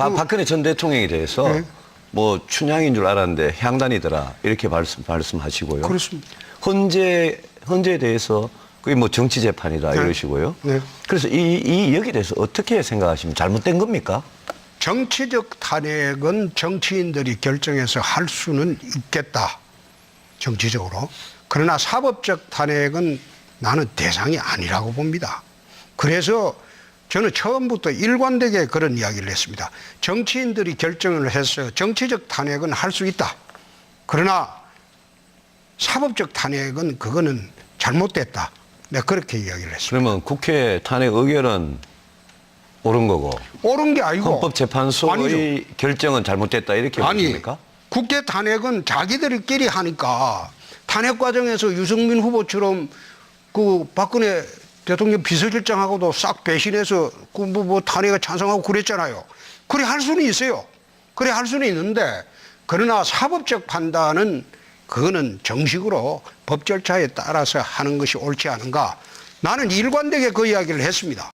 박- 박근혜 전 대통령에 대해서 네. 뭐 춘향인 줄 알았는데 향단이더라 이렇게 말씀 말씀하시고요. 그렇습니다. 헌재 헌재에 대해서 그게 뭐 정치 재판이다 네. 이러시고요. 네. 그래서 이, 이 여기에 대해서 어떻게 생각하시면 잘못된 겁니까? 정치적 탄핵은 정치인들이 결정해서 할 수는 있겠다. 정치적으로. 그러나 사법적 탄핵은 나는 대상이 아니라고 봅니다. 그래서 저는 처음부터 일관되게 그런 이야기를 했습니다. 정치인들이 결정을 해서 정치적 탄핵은 할 수 있다. 그러나 사법적 탄핵은 그거는 잘못됐다. 내가 그렇게 이야기를 했습니다. 그러면 국회 탄핵 의결은 옳은 거고 옳은 게 아니고 헌법재판소의 아니죠. 결정은 잘못됐다 이렇게 보십니까? 국회 탄핵은 자기들끼리 하니까 탄핵 과정에서 유승민 후보처럼 그 박근혜 대통령 비서실장하고도 싹 배신해서 그뭐 뭐 탄핵에 찬성하고 그랬잖아요. 그래 할 수는 있어요. 그래 할 수는 있는데 그러나 사법적 판단은 그거는 정식으로 법 절차에 따라서 하는 것이 옳지 않은가. 나는 일관되게 그 이야기를 했습니다.